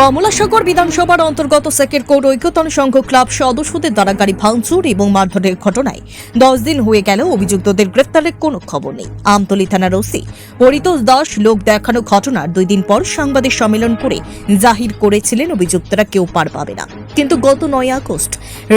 কমলাসাগর বিধানসভার অন্তর্গত সেকের কোড ঐক্যতন সংঘ ক্লাব সদস্যদের দ্বারা গাড়ি ভাঙচুর এবং মারধরের ঘটনায় দশ দিন হয়ে গেল অভিযুক্তদের গ্রেফতারের কোনো খবর নেই। আমতলী থানার ওসি হরিতোষ দাস লোক দেখানো ঘটনার দুই দিন পর সাংবাদিক সম্মেলন করে জাহির করেছিলেন, অভিযুক্তরা কেউ পার পাবে না। কিন্তু গত নয় আগস্ট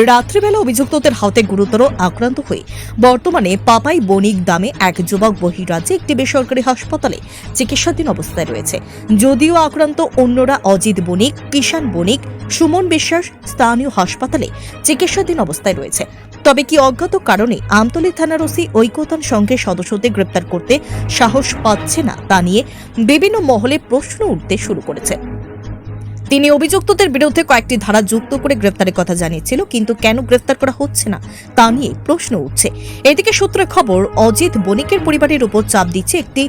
রাত্রিবেলা অভিযুক্তদের হাতে গুরুতর আক্রান্ত হয়ে বর্তমানে পাপাই বণিক দামে এক যুবক বহিরাজ্যে একটি বেসরকারি হাসপাতালে চিকিৎসাধীন অবস্থায় রয়েছে। যদিও আক্রান্ত অন্যরা অজিত বণিক কিষাণ বণিক, সুমন বিশ্বাস স্থানীয় হাসপাতালে চিকিৎসাধীন অবস্থায় রয়েছে। তবে কি অজ্ঞাত কারণে আমতলী থানার ওসি ঐক্যতান সংঘের সদস্যদের গ্রেপ্তার করতে সাহস পাচ্ছে না তা নিয়ে বিভিন্ন মহলে প্রশ্ন উঠতে শুরু করেছে। তিনি অভিযুক্তদের বিরুদ্ধে কয়েকটি ধারা যুক্ত করে গ্রেফতারের কথা জানিয়েছিল, কিন্তু কেন গ্রেফতার করা হচ্ছে না, তা নিয়ে প্রশ্ন উঠছে। এদিকে সূত্রে খবর, অজিত বণিকের পরিবারের উপর চাপ দিচ্ছে একটি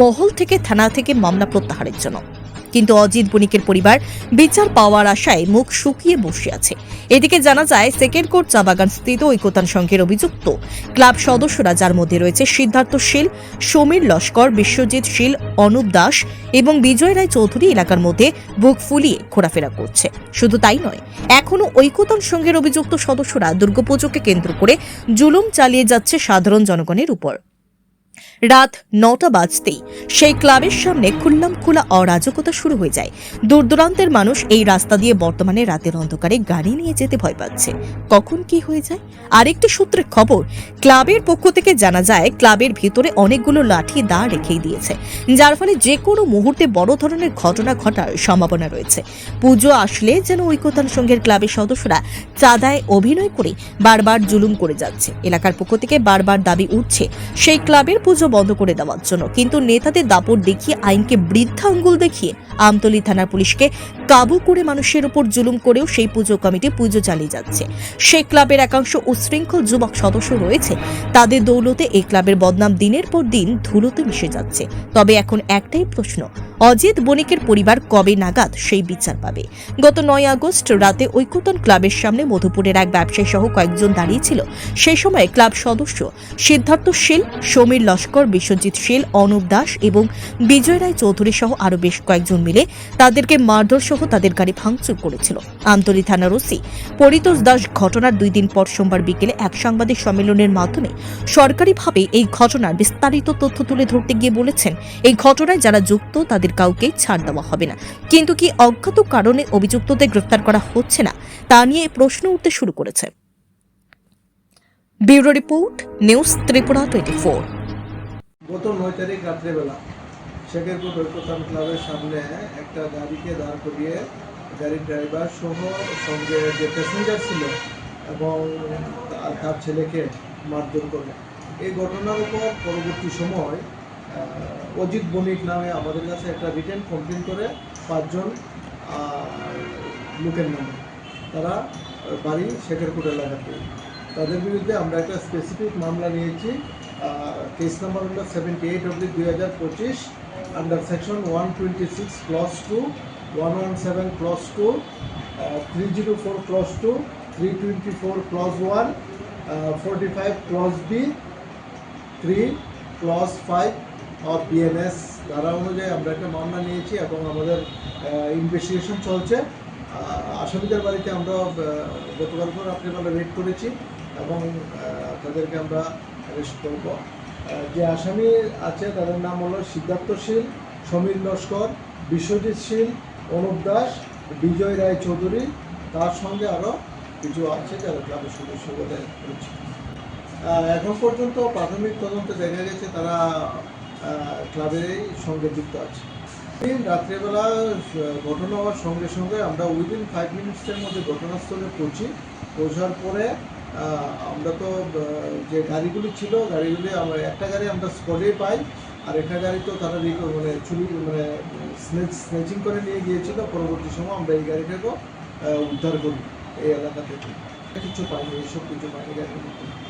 মহল থেকে থানা থেকে মামলা প্রত্যাহারের জন্য। কিন্তু অজিত বণিকের পরিবার বিচার পাওয়ার আশায় মুখ শুকিয়ে বসে আছে। এদিকে জানা যায়, সেকেন্ড কোর্ট চা বাগান স্থিত ঐক্যতান সংঘের অভিযুক্ত। ক্লাব সদস্যরা যার মধ্যে রয়েছে সিদ্ধার্থ শীল, সমীর লস্কর, বিশ্বজিৎ শীল, অনুপ দাস এবং বিজয় রায় চৌধুরী এলাকার মধ্যে বুক ফুলিয়ে ঘোরাফেরা করছে। শুধু তাই নয়, এখনও ঐক্যতান সংঘের অভিযুক্ত সদস্যরা দুর্গাপুজোকে কেন্দ্র করে জুলুম চালিয়ে যাচ্ছে সাধারণ জনগণের উপর। রাত নটা বাজতেই সেই ক্লাবের সামনে খুল্লাম খোলা অরাজকতা শুরু হয়ে যায়। দূর দূরান্তের মানুষ এই রাস্তা দিয়ে বর্তমানে রাতের অন্ধকারে গাড়ি নিয়ে যেতে ভয় পাচ্ছে। কখন কি হয়ে যায়? আরেকটি সূত্রের খবর, ক্লাবের পক্ষ থেকে জানা যায়, ক্লাবের ভিতরে অনেকগুলো লাঠি দা রেখেই দিয়েছে, যার ফলে যে কোনো মুহূর্তে বড় ধরনের ঘটনা ঘটার সম্ভাবনা রয়েছে। পুজো আসলে যেন ঐক্যতান সংঘের ক্লাবের সদস্যরা চাঁদায় অভিনয় করে বারবার জুলুম করে যাচ্ছে। এলাকার পক্ষ থেকে বারবার দাবি উঠছে, সেই ক্লাবের পুজো বন্ধ করে দেওয়ার জন্য। কিন্তু নেতাদের দাপট দেখিয়ে আইনকে বৃদ্ধা আঙ্গুল দেখিয়ে আমতলী থানার পুলিশকে কাবু করে মানুষের উপর জুলুম করেও সেই পুজো কমিটি পুজো চালিয়ে যাচ্ছে। সেই ক্লাবের একাংশ উশৃঙ্খল যুবক সদস্য রয়েছে। তাদের দৌলতে এই ক্লাবের বদনাম দিনের পর দিন ধুলোতে মিশে যাচ্ছে। তবে এখন একটাই প্রশ্ন অজিত বণিকের পরিবার কবে নাগাদ সেই বিচার পাবে? গত নয় আগস্ট রাতে ঐক্যতন ক্লাবের সামনে মধুপুরের এক ব্যবসায়ী সহ কয়েকজন দাঁড়িয়েছিল। সেই সময় ক্লাব সদস্য সিদ্ধার্থ শীল সমীর লস্কর, বিশ্বজিৎ শীল অনুপ দাস এবং বিজয় রায় চৌধুরী সহ আরও বেশ কয়েকজন মিলে তাদেরকে মারধর সহ তাদের গাড়ি ভাঙচুর করেছিল। আমতলী থানার ওসি পরিতোষ দাস ঘটনার দুই দিন পর সোমবার বিকেলে এক সাংবাদিক সম্মেলনের মাধ্যমে সরকারিভাবে এই ঘটনার বিস্তারিত তথ্য তুলে ধরতে গিয়ে বলেছেন, এই ঘটনায় যারা যুক্ত তাদের কাউকেই ছাড় দেওয়া হবে না। কিন্তু কি অজ্ঞাত কারণে অভিযুক্তদের গ্রেফতার করা হচ্ছে না, তা নিয়ে প্রশ্ন উঠতে শুরু করেছে। Bureau report, news Tripura twenty four. গত নয় তারিখ রাত্রেবেলা শেখেরপুর ঐক্যতান ক্লাবের সামনে একটা গাড়িকে দাঁড় করিয়ে গাড়ির ড্রাইভার সহ সঙ্গে যে প্যাসেঞ্জার ছিল এবং তার- ছেলেকে মারধর করে। এই ঘটনার উপর পরবর্তী সময় অজিত বণিক নামে আমাদের কাছে একটা রিটেন কমপ্লেন করে পাঁচজন লোকের নামে। তারা বাড়ি শেখেরপুর এলাকাতে। তাদের বিরুদ্ধে আমরা একটা স্পেসিফিক মামলা নিয়েছি কেস নাম্বার হলো সেভেন্টি এইট অব্দি দুই হাজার পঁচিশ under section one twenty six clause two one one seven clause two three zero four clause two three twenty four clause one forty five clause B three clause five of BNS ধারা অনুযায়ী আমরা একটা মামলা নিয়েছি এবং আমাদের investigation চলছে। আসামিদের বাড়িতে আমরা গতকালকে রাত্রিবেলা রেড করেছি এবং তাদেরকে আমরা অ্যারেস্ট করব। যে আসামি আছে তাদের নাম হলো সিদ্ধার্থ শীল, সমীর লস্কর, বিশ্বজিৎ শীল, অনুপ দাস, বিজয় রায় চৌধুরী। তার সঙ্গে আরও কিছু আছে যারা ক্লাবের সদস্য বলে এখন পর্যন্ত প্রাথমিক তদন্তে দেখা গেছে তারা আহ, ক্লাবেরই সঙ্গে যুক্ত আছে। দিন রাত্রেবেলা ঘটনা হওয়ার সঙ্গে সঙ্গে আমরা উইদিন ফাইভ মিনিটসের মধ্যে ঘটনাস্থলে পৌঁছি। পৌঁছার পরে আমরা তো যে গাড়িগুলি ছিল গাড়িগুলি আমরা একটা গাড়ি আমরা স্পটেই পাই আর একটা গাড়ি তো তারা মানে চুরি মানে স্নেচিং করে নিয়ে গিয়েছিল। পরবর্তী সময় আমরা এই গাড়িটাকেও উদ্ধার করি এই এলাকা থেকে। কিছু পাইনি এইসব কিছু পাইনি গাড়ির মধ্যে।